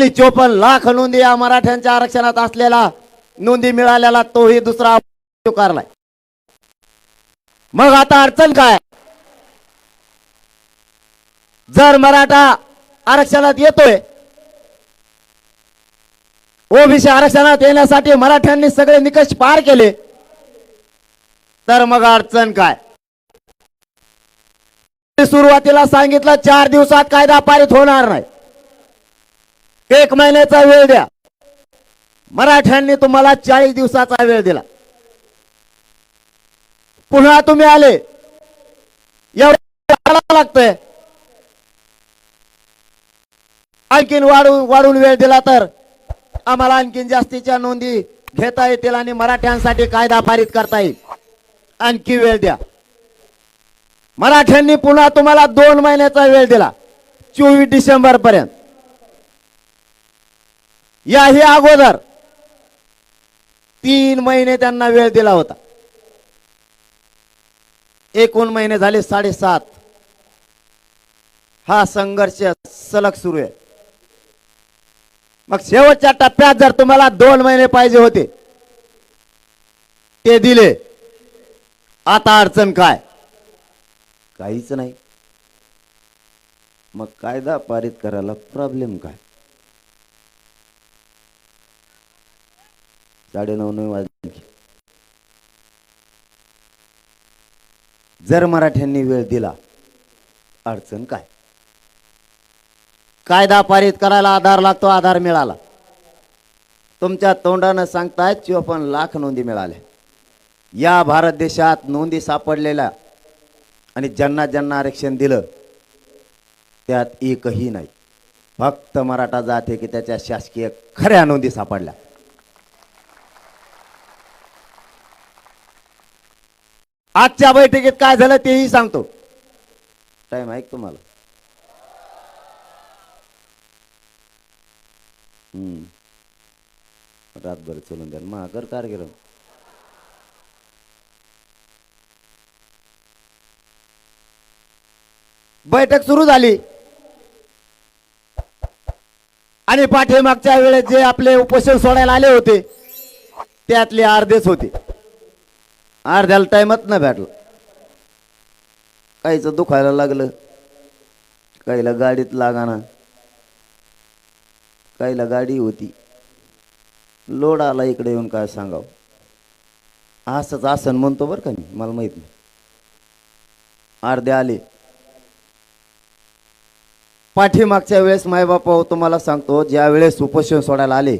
आणि चोपन्न लाख नोंदी या मराठ्यांच्या आरक्षणात असलेला नोंदी मिळालेला तोही दुसरा स्वीकारलाय. मग आता अडचण काय? जर मराठा आरक्षणात येतोय ओबीसी आरक्षणात येण्यासाठी मराठ्यांनी सगळे निकष पार केले तर मग अडचण काय? सुरुवातीला सांगितलं चार दिवसात कायदा पारित होणार नाही. एक महिन्याचा वेळ द्या. मराठ्यांनी तुम्हाला चाळीस दिवसाचा वेळ दिला. पुन्हा तुम्ही आले. एवढं लागतंय. आणखीन वाढून वाढून वेळ दिला तर आम्हाला आणखीन जास्तीच्या नोंदी घेता येतील आणि मराठ्यांसाठी कायदा पारित करता येईल. आणखी वेळ द्या. मराठ्यांनी पुन्हा तुम्हाला दोन महिन्याचा वेळ दिला. चोवीस डिसेंबर पर्यंत याही अगोदर तीन महिने त्यांना वेळ दिला होता. एकूण महिने झाले साडेसात. हा संघर्ष सलग सुरू आहे. मग शेवटच्या टप्प्यात जर तुम्हाला दोन महिने पाहिजे होते ते दिले. आता अडचण काय? काहीच नाही. मग कायदा पारित करायला प्रॉब्लेम काय? साडे नऊ नऊ वाजले. जर मराठ्यांनी वेळ दिला अडचण काय? कायदा पारित करायला आधार लागतो आधार मिळाला. तुमच्या तोंडानं सांगताय चोपन्न लाख नोंदी मिळाल्या. या भारत देशात नोंदी सापडलेल्या आणि ज्यांना ज्यांना आरक्षण दिलं त्यात एकही नाही. फक्त मराठा जात आहे की त्याच्या शासकीय खऱ्या नोंदी सापडल्या. आजच्या बैठकीत काय झालं तेही सांगतो. टाइम आहे तुम्हाला. हम्म. रातभर चलून द्या महागर कारगिरम बैठक सुरू झाली. आणि पाठीमागच्या वेळेस जे आपले उपोषण सोडायला आले होते त्यातले अर्धेच होते. अर्ध्याला टायमात ना भेटला. काहीच दुखायला लागलं. काहीला गाडीत लागाना. काहीला गाडी होती. लोड आला इकडे येऊन काय सांगावं? असंच आसन म्हणतो बरं का मी मला माहीत नाही. अर्धे आले. पाठीमागच्या वेळेस मायबापा तुम्हाला सांगतो ज्या वेळेस उपोषण सोडायला आले